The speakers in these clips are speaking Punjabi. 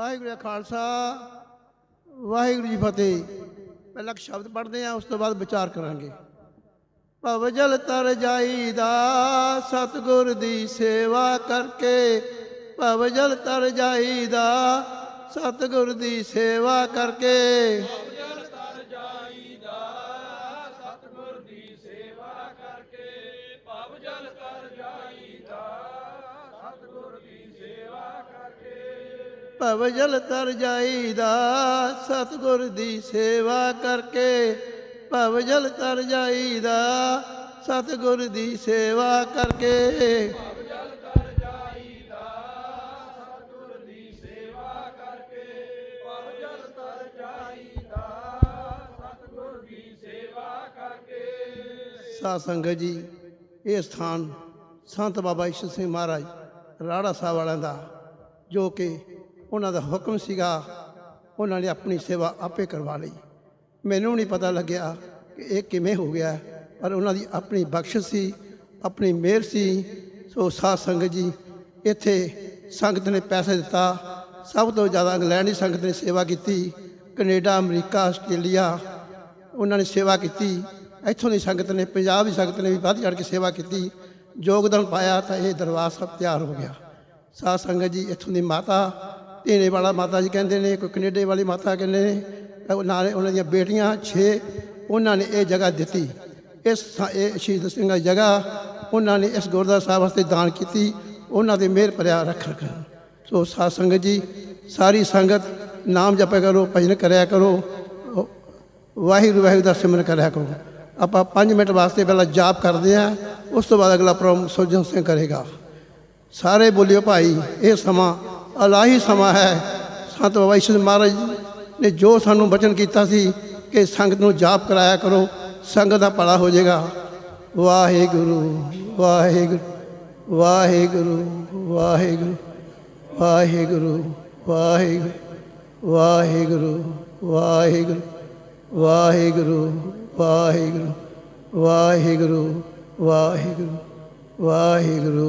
ਵਾਹਿਗੁਰੂ ਖਾਲਸਾ, ਵਾਹਿਗੁਰੂ ਜੀ ਫਤਿਹ। ਪਹਿਲਾਂ ਇੱਕ ਸ਼ਬਦ ਪੜ੍ਹਦੇ ਆ ਉਸ ਤੋਂ ਬਾਅਦ ਵਿਚਾਰ ਕਰਾਂਗੇ। ਭਵ ਜਲ ਤਰ ਜਾਈਦਾ, ਸਤਿਗੁਰ ਦੀ ਸੇਵਾ ਕਰਕੇ। ਭਵ ਜਲ ਤਰ ਜਾਈਦਾ, ਸਤਿਗੁਰ ਦੀ ਸੇਵਾ ਕਰਕੇ। ਭਵ ਜਲ ਤਰ ਜਾਈਦਾ, ਸਤਿਗੁਰ ਦੀ ਸੇਵਾ ਕਰਕੇ ਭਵ ਜਲ ਤਰ ਜਾਈਦਾ, ਸਤਿਗੁਰ ਦੀ ਸੇਵਾ ਕਰਕੇ ਸਾਧ ਸੰਗਤ ਜੀ, ਇਹ ਸਥਾਨ ਸੰਤ ਬਾਬਾ ਈਸ਼ਰ ਸਿੰਘ ਮਹਾਰਾਜ, ਰਾੜਾ ਸਾਹਿਬ ਵਾਲਿਆਂ ਦਾ, ਜੋ ਕਿ ਉਹਨਾਂ ਦਾ ਹੁਕਮ ਸੀਗਾ, ਉਹਨਾਂ ਨੇ ਆਪਣੀ ਸੇਵਾ ਆਪੇ ਕਰਵਾ ਲਈ। ਮੈਨੂੰ ਨਹੀਂ ਪਤਾ ਲੱਗਿਆ ਕਿ ਇਹ ਕਿਵੇਂ ਹੋ ਗਿਆ, ਪਰ ਉਹਨਾਂ ਦੀ ਆਪਣੀ ਬਖਸ਼ਿਸ਼ ਸੀ, ਆਪਣੀ ਮਿਹਰ ਸੀ। ਸੋ ਸਾਧ ਸੰਗਤ ਜੀ, ਇੱਥੇ ਸੰਗਤ ਨੇ ਪੈਸੇ ਦਿੱਤਾ। ਸਭ ਤੋਂ ਜ਼ਿਆਦਾ ਇੰਗਲੈਂਡ ਦੀ ਸੰਗਤ ਨੇ ਸੇਵਾ ਕੀਤੀ, ਕੈਨੇਡਾ, ਅਮਰੀਕਾ, ਆਸਟ੍ਰੇਲੀਆ। ਉਹਨਾਂ ਨੇ ਸੇਵਾ ਕੀਤੀ। ਇੱਥੋਂ ਦੀ ਸੰਗਤ ਨੇ, ਪੰਜਾਬ ਦੀ ਸੰਗਤ ਨੇ ਵੀ ਵੱਧ ਚੜ੍ਹ ਕੇ ਸੇਵਾ ਕੀਤੀ। ਯੋਗਦਾਨ ਪਾਇਆ ਤਾਂ ਇਹ ਦਰਬਾਰ ਸਾਹਿਬ ਤਿਆਰ ਹੋ ਗਿਆ। ਸਾਧ ਸੰਗਤ ਜੀ, ਇੱਥੋਂ ਦੀ ਮਾਤਾ ਧੀਨੇ ਵਾਲਾ ਮਾਤਾ ਜੀ ਕਹਿੰਦੇ ਨੇ, ਕੋਈ ਕੈਨੇਡਾ ਵਾਲੀ ਮਾਤਾ ਕਹਿੰਦੇ ਨੇ ਨਾਲੇ ਉਹਨਾਂ ਦੀਆਂ ਬੇਟੀਆਂ 6 ਉਹਨਾਂ ਨੇ ਇਹ ਜਗ੍ਹਾ ਦਿੱਤੀ। ਇਸ ਇਹ ਸ਼ਹੀਦ ਸਿੰਘਾਂ ਦੀ ਜਗ੍ਹਾ, ਉਹਨਾਂ ਨੇ ਇਸ ਗੁਰਦੁਆਰਾ ਸਾਹਿਬ ਵਾਸਤੇ ਦਾਨ ਕੀਤੀ, ਉਹਨਾਂ ਦੇ ਮਿਹਰ ਭਰਿਆ ਰੱਖ ਰੱਖਣ ਸੋ ਸਾਧ ਸੰਗਤ ਜੀ, ਸਾਰੀ ਸੰਗਤ ਨਾਮ ਜਪਿਆ ਕਰੋ, ਭਜਨ ਕਰਿਆ ਕਰੋ ਵਾਹਿਗੁਰੂ ਵਾਹਿਗੁਰੂ ਦਾ ਸਿਮਰਨ ਕਰਿਆ ਕਰੋ। ਆਪਾਂ 5 ਮਿੰਟ ਵਾਸਤੇ ਪਹਿਲਾਂ ਜਾਪ ਕਰਦੇ ਹਾਂ, ਉਸ ਤੋਂ ਬਾਅਦ ਅਗਲਾ ਪ੍ਰੋਗਰਾਮ ਸੁਜਨ ਸਿੰਘ ਕਰੇਗਾ। ਸਾਰੇ ਬੋਲਿਓ ਭਾਈ, ਇਹ ਸਮਾਂ ਅਲਾਹੀ ਸਮਾਂ ਹੈ ਸੰਤ ਬਾਬਾ ਈਸ਼ਰ ਮਹਾਰਾਜ ਨੇ ਜੋ ਸਾਨੂੰ ਬਚਨ ਕੀਤਾ ਸੀ ਕਿ ਸੰਗਤ ਨੂੰ ਜਾਪ ਕਰਾਇਆ ਕਰੋ ਸੰਗਤ ਦਾ ਭਲਾ ਹੋ ਜਾਏਗਾ ਵਾਹਿਗੁਰੂ ਵਾਹਿਗੁਰੂ ਵਾਹਿਗੁਰੂ ਵਾਹਿਗੁਰੂ ਵਾਹਿਗੁਰੂ ਵਾਹਿਗੁਰੂ ਵਾਹਿਗੁਰੂ ਵਾਹਿਗੁਰੂ ਵਾਹਿਗੁਰੂ ਵਾਹਿਗੁਰੂ ਵਾਹਿਗੁਰੂ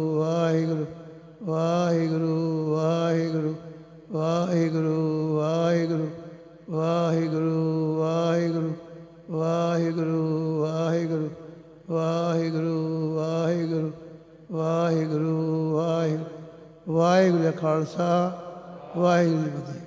ਵਾਹਿਗੁਰੂ ਵਾਹਿਗੁਰੂ ਵਾਹਿਗੁਰੂ ਵਾਹਿਗੁਰੂ ਵਾਹਿਗੁਰੂ ਵਾਹਿਗੁਰੂ ਵਾਹਿਗੁਰੂ ਵਾਹਿਗੁਰੂ ਵਾਹਿਗੁਰੂ ਵਾਹਿਗੁਰੂ ਵਾਹਿਗੁਰੂ ਵਾਹਿਗੁਰੂ ਵਾਹਿਗੁਰੂ ਖਾਲਸਾ ਵਾਹਿਗੁਰੂ ਜੀ